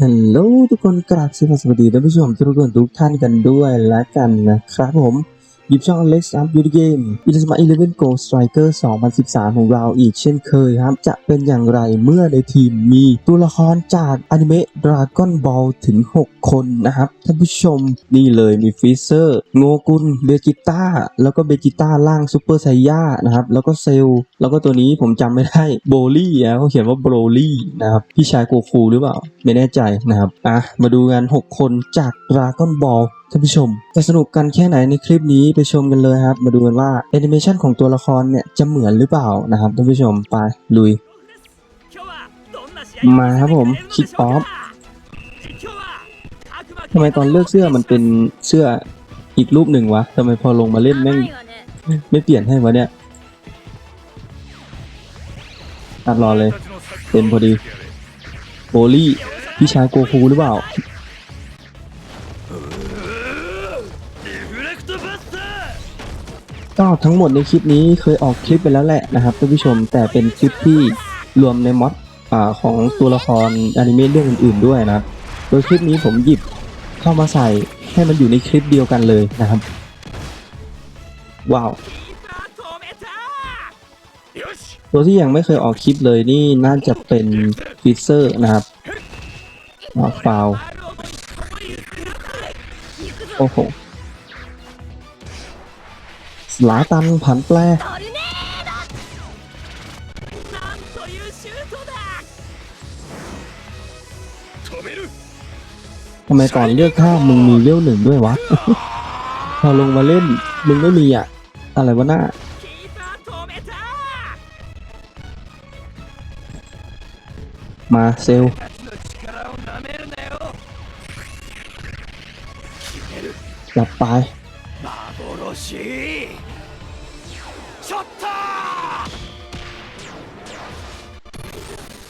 ฮัลโหลทุกคนกราบสวัสดีท่านผู้ชมทุกคนทุกท่านกันด้วยและกันนะครับผม ยิบช่อง Alex Up You The Game อินสมา11 Go Striker 2013 ของเราอีกเช่นเคยครับ จะเป็นอย่างไรเมื่อในทีมมีตัวละครจากอนิเมะ Dragon Ball ถึง 6 คนนะครับ ท่านผู้ชมนี่เลยมีฟิเซอร์ โงกุลเบจิต้า แล้วก็เบจิต้าล่างซูเปอร์ไซย่านะครับ แล้วก็เซลแล้วก็ตัวนี้ผมจำไม่ได้โบลี่นะเขาเขียนว่าโบลี่นะครับพี่ชายโกคูหรือเปล่า ไม่แน่ใจนะครับอะมาดูกัน 6 คนจาก Dragon Ball ท่านผู้ชม จะสนุกกันแค่ไหนในคลิปนี้ไปชมกันเลยครับ มาดูกันว่าแอนิเมชันของตัวละครเนี่ยจะเหมือนหรือเปล่านะครับท่านผู้ชมไปลุย มาครับผมคิกออฟทำไมตอนเลือกเสื้อมันเป็นเสื้ออีกรูปหนึ่งวะทำไมพอลงมาเล่นแม่งไม่เปลี่ยนให้วะเนี่ยตัดรอเลยเต็มพอดีโบลี่พี่ชายโกคูหรือเปล่า ก็ทั้งหมดในคลิปนี้เคยออกคลิปไปแล้วแหละนะครับท่านผู้ชมแต่เป็นคลิปที่รวมในม็อดอของตัวละครอนิเมะเรื่องอื่นๆด้วยนะ โดยคลิปนี้ผมหยิบเข้ามาใส่ให้มันอยู่ในคลิปเดียวกันเลยนะครับ ว้าว ตัวที่ยังไม่เคยออกคลิปเลยนี่น่าจะเป็นฟิเซอร์นะครับฟาวโอ้โห สลาตันผันแปรทำไมก่อนเลือกท่ามึงมีเลี้ยวหนึ่งด้วยวะ พอลงมาเล่น มึงไม่มีอะ อะไรวะหน้ามาเซลลจับไป ちょっと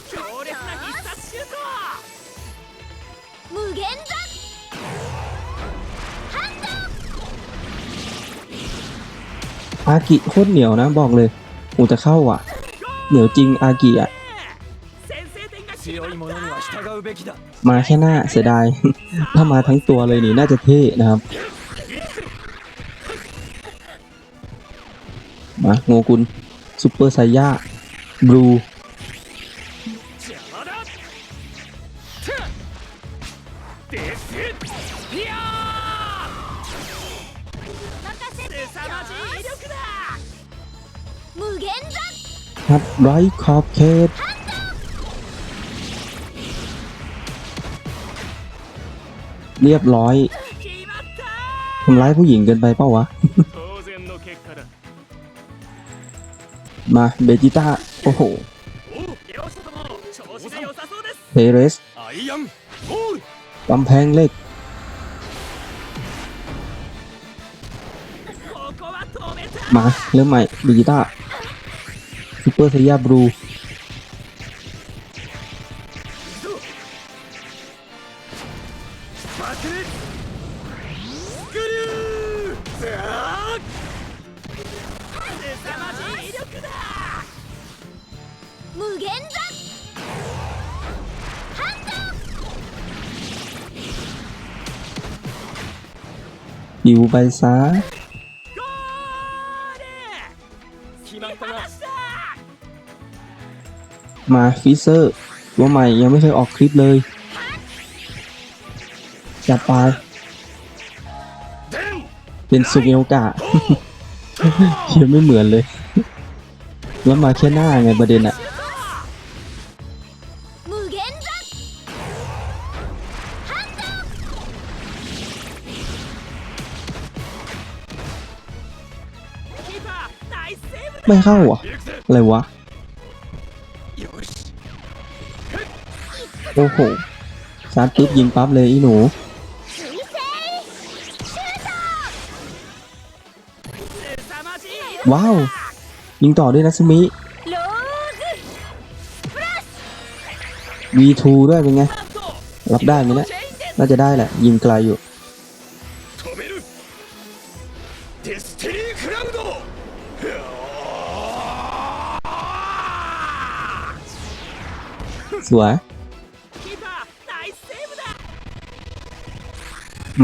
強烈な必殺シュート無限だ อากิโคตรเหนียวนะบอกเลยอูจะเข้าอ่ะ เหนียวจริงอากิอ่ะ 先制点が決ま強い者には従うべきだ มาแค่หน้าเสียดาย ถ้ามาทั้งตัวเลยนี่น่าจะเท่นะครับ ะโงกุลซูเปอร์ไซยาบลูฮัตไรขอบเขตเรียบร้อยทำร้ายผู้หญิงเกินไปเป้าวะ มาเบจิต้า โอ้โหเทเรสกำแพงเล็กมาเริ่มใหม่เบจิต้าซูเปอร์เซียบรูส 無限座ハンドดิวไปซะมาฟิเซอร์ตัวใหม่ยังไม่เคยออกคลิปเลยจับไปเป็นสุเกลกะ เฮียไม่เหมือนเลย แล้วมาแค่หน้าไงประเด็นอะไม่เข้าว่ะอะไรวะ โอ้โหซาร์จปุ๊บยิงปั๊บเลยอีหนู ว้าว ยิงต่อด้วยนะซุมิวีทูด้วยเป็นไง รับได้ไหมนะน่าจะได้แหละ ยิงไกลอยู่สวย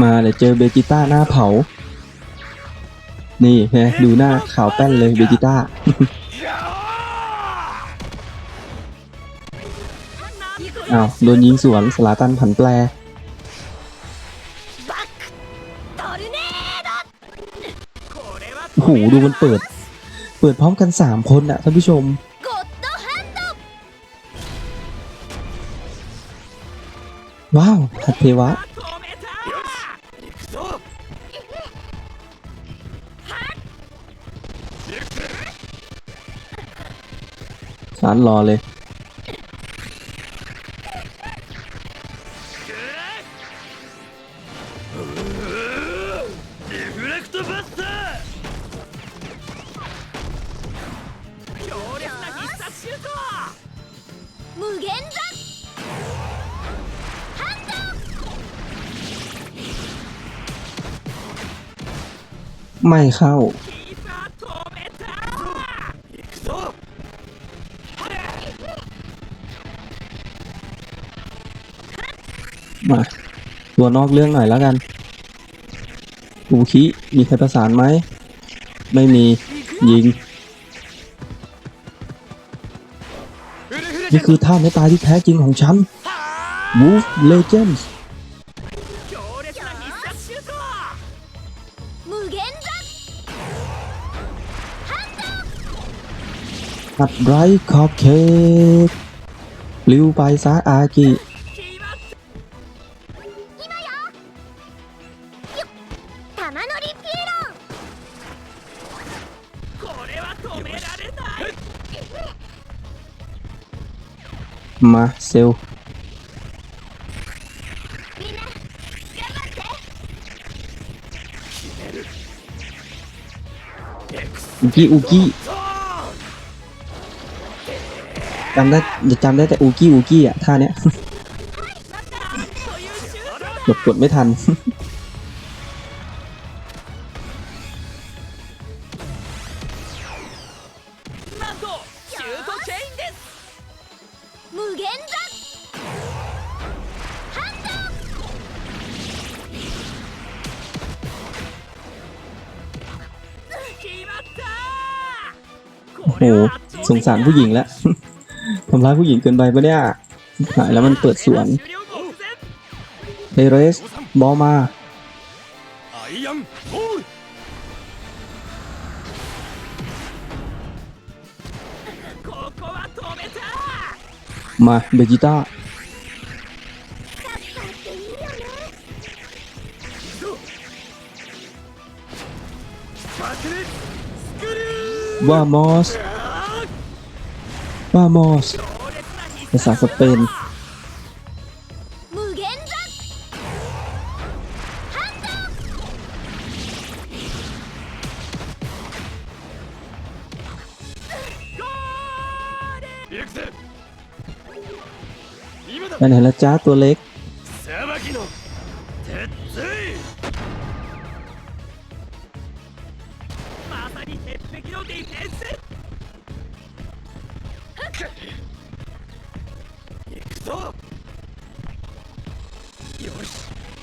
มาเดี๋ยวเจอเบจิต้าหน้าเผา นี่ไงดูหน้าขาวแป้นเลยเบจิต้า อ้าวโดนยิงสวนสลาตันผันแปรหูดูมันเปิด เปิดพร้อมกันสามคนอะท่านผู้ชมว้าวทัดเทวะานรอเลย ไม่เข้า ตัวนอกเรื่องหน่อยแล้วกันอูคิมีใครประสานไหม ไม่มียิง นี่คือท่าไม่ตายที่แท้จริงของฉัน Move Legends ตัดไรขอบเขตลิวไปซะอากิ เซลอุกิอุกิจำได้จำได้แต่อูกี้อูกี้อะท่าเนี้ยแบบกดไม่ทัน โอ้โหสงสารผู้หญิงแล้ว ทำร้ายผู้หญิงเกินไปปะเนี่ยหายแล้วมันเปิดสวนเอเรส บอลมามาเบจิต้า ว่ามอสว่ามอสภาษาสเปนไปไหนละจ้าตัวเล็ก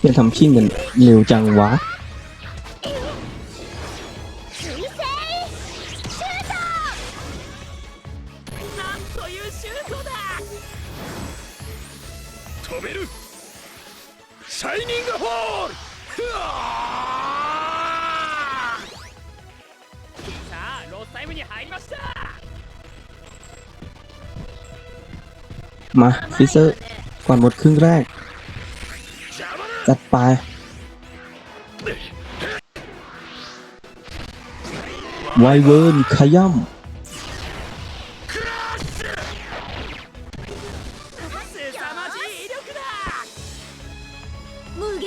จะทำชิ้นมันเร็วจังวะมาฟิเซอร์ก่อนหมดครึ่งแรก ไปไวเวิร์นขย่ำ無限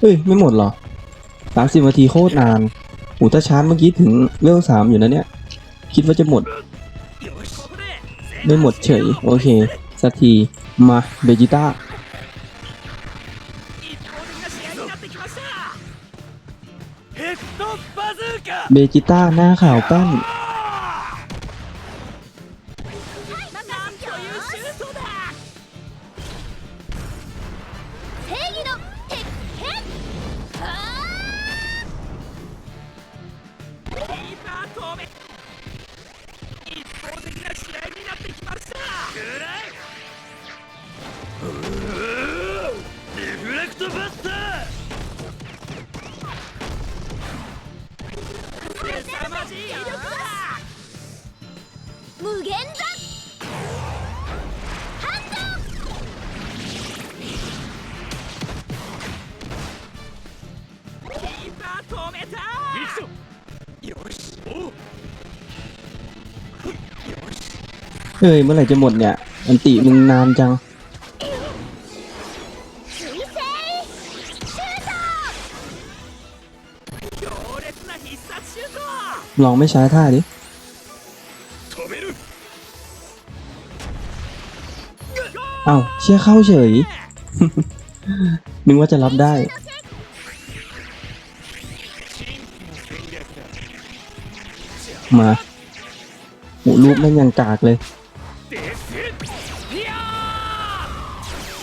เฮ้ย ไม่หมดเหรอ สามสิบนาทีโคตรนานอุตาชาร์เมื่อกี้ถึงเวลสามอยู่นะเนี่ย คิดว่าจะหมด ไม่หมดเฉย โอเค สักที มาเบจิต้าเบจิต้าหน้าขาวป้น 無限座ハンキーパー止めたよしおう เฮ้ย เมื่อไหร่จะหมดเนี่ย อันติมึงนานจัง ลองไม่ใช้ท่าดิเอา้าเชี่ยเข้าเฉย นึกว่าจะรับได้ มาหูรูปนั่นยังกากเลย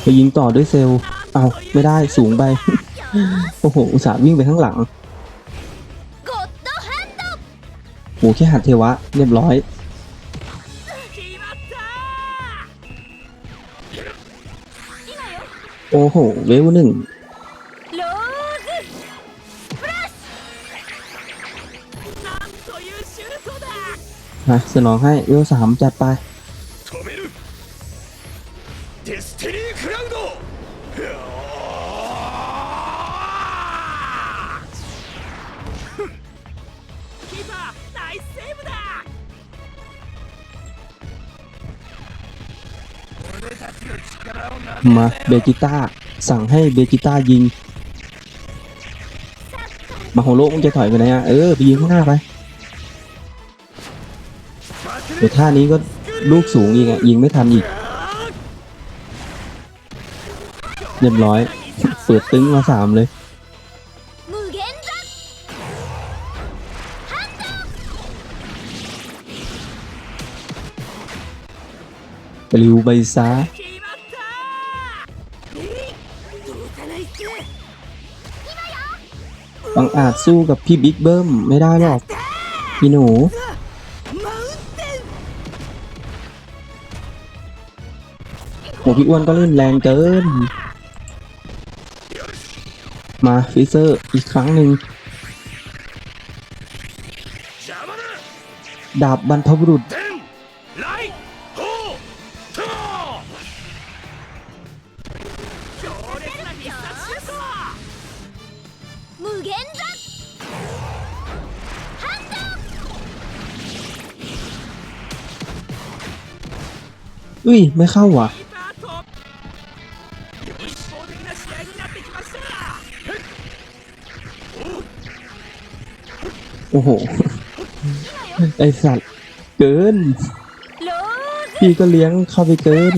ไปยิงต่อด้วยเซลเอา้าไม่ได้สูงไป โอ้โห อุตส่าห์วิ่งไปข้างหลัง หมูแค่หัดเทวะ เรียบร้อยโอ้โห เวลหนึ่งฮะสนองให้เวลสามจัดไป มาเบจิต้าสั่งให้เบจิต้ายิง มาโฮโลมึงจะถอยไปไหนอะ เออ ไปยิงข้างหน้าไปเดี๋ยวท่านี้ก็ลูกสูงอีกอะ ยิงไม่ทันอีก เรียบร้อย เปิดตึ้งมาสามเลย ปลิวใบซ้า บางอาจสู้กับพี่บิ๊กเบิ้มไม่ได้หรอกพี่หนู โหพี่อ้วนก็เล่นแรงเกิน มาฟิเซอร์อีกครั้งหนึ่งดาบบรรพบุรุษ อุ้ย ไม่เข้าว่ะโอ้โห ไอสัตว์ เกิน พี่ก็เลี้ยงเข้าไปเกิน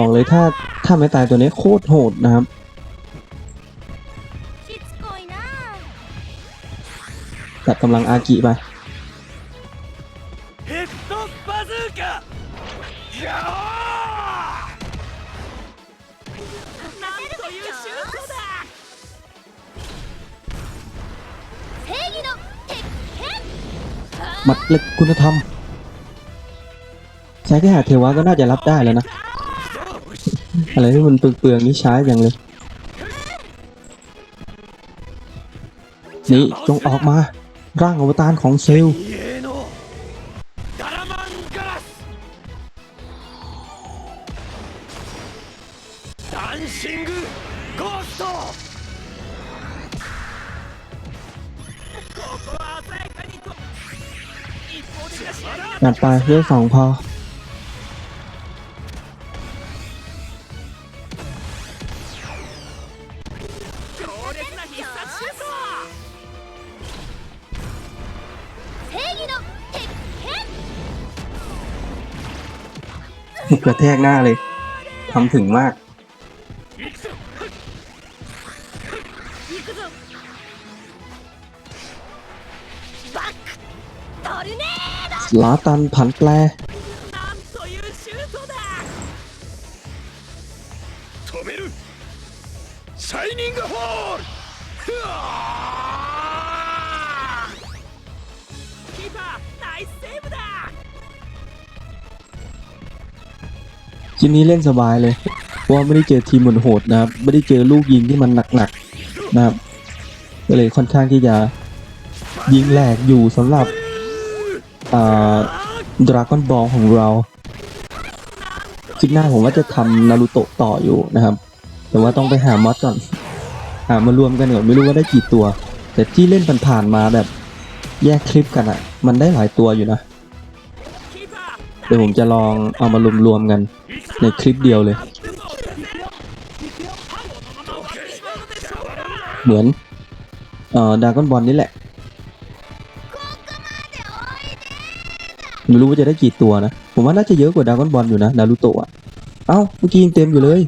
บอกเลยถ้าถ้าไม่ตายตัวนี้โคตรโหดนะครับตัดกำลังอากิไปมัดเล็กคุณธรรมใช้แค่หาเทวะก็น่าจะรับได้แล้วนะ อะไรที่มันเปลืองๆนี่ช้าอย่างเลย นี่จงออกมา ร่างอวตารของเซลงัดไปเพื่อสองพอ กระแทกหน้าเลยทำถึงมาก ลาตันผันแปล ทีนี้เล่นสบายเลยเพราะว่าไม่ได้เจอทีมโหดนะครับไม่ได้เจอลูกยิงที่มันหนักๆนะครับก็เลยค่อนข้างที่จะยิงแหลกอยู่สำหรับดราก้อนบอลของเราคลิปหน้าผมว่าจะทำนารูโตะต่ออยู่นะครับ แต่ว่าต้องไปหามอดก่อนหามารวมกันก่อนไม่รู้ว่าได้กี่ตัว แต่ที่เล่นผ่านๆมาแบบแยกคลิปกันอะ่ะ มันได้หลายตัวอยู่นะ เดี๋ยวผมจะลองเอามารวมๆกัน ในคลิปเดียวเลย เหมือน เอ่อดากอนบอลนี่แหละ ไม่รู้ว่าจะได้กี่ตัวนะ ผมว่าน่าจะเยอะกว่าดากอนบอลอยู่นะนารูโตะเอ้าเมื่อกี้ยังเต็มอยู่เลย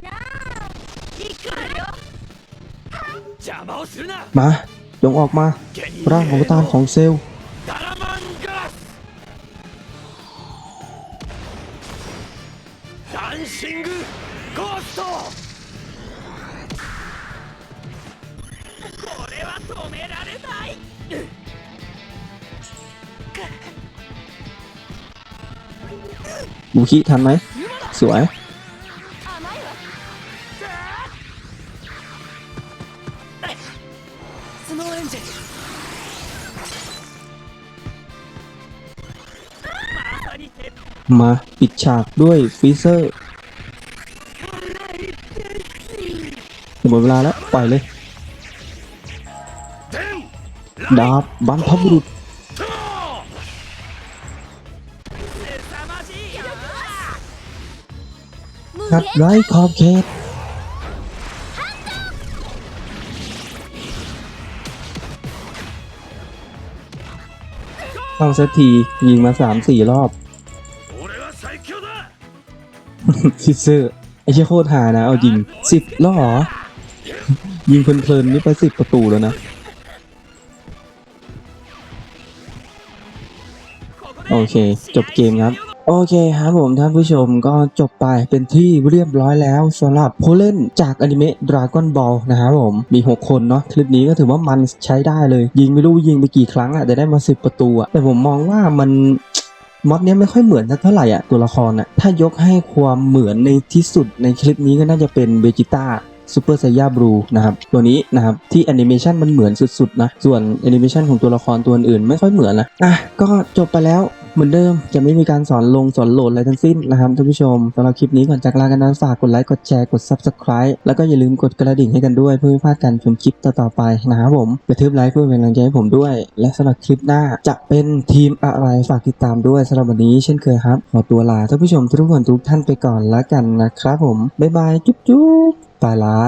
มาจงออกมา ร่างของตาของเซล กี้ทันไหมสวยมาปิดฉากด้วยฟีเซอร์หมดเวลาแล้ว ปล่อยเลย ดาบบันพบุรุษ ครับไร้ขอบเขตเข้าสักทียิงมาสามสี่รอบคิดซอร์ไอ้เชี่ยโคตรหานะ เอายิงสิบรอบหรอ ยิงเพลินๆนี่ไปสิบประตูแล้วนะโอเค จบเกมครับ โอเคครับผมท่านผู้ชมก็จบไปเป็นที่เรียบร้อยแล้วสำหรับผู้เล่นจากอนิเมะ Dragon Ball นะครับผมมี 6 คนเนาะคลิปนี้ก็ถือว่ามันใช้ได้เลย ยิงไม่รู้ยิงไปกี่ครั้งอะแต่ได้มา 10 ประตูอะแต่ผมมองว่ามันมอดเนี้ยไม่ค่อยเหมือนสักเท่าไหร่อะตัวละครอะถ้ายกให้ความเหมือนในที่สุดในคลิปนี้ก็น่าจะเป็นเบจิต้า ซูเปอร์ไซย่าบลูนะครับตัวนี้นะครับที่แอนิเมชันมันเหมือนสุดๆนะส่วนแอนิเมชันของตัวละครตัวอื่นไม่ค่อยเหมือนนะอะก็จบไปแล้วเหมือนเดิมจะไม่มีการสอนลงสอนโหลดอะไรทั้งสิ้นนะครับท่านผู้ชมสำหรับคลิปนี้ก่อนจากลากันนั้นฝากกดไลค์กดแชร์กด subscribe แล้วก็อย่าลืมกดกระดิ่งให้กันด้วย เพื่อไม่พลาดการชมคลิปต่อๆไปนะครับผมกระทืบไลค์เพื่อเป็นกำลังใจให้ผมด้วย และสำหรับคลิปหน้าจะเป็นทีมอะไรฝากติดตามด้วยสำหรับวันนี้เช่นเคยครับขอตัวลาท่านผู้ชมทุกคนทุกท่านไปก่อนแล้วกันนะครับผมบ๊ายบายจุ๊บ จุ๊บไปละ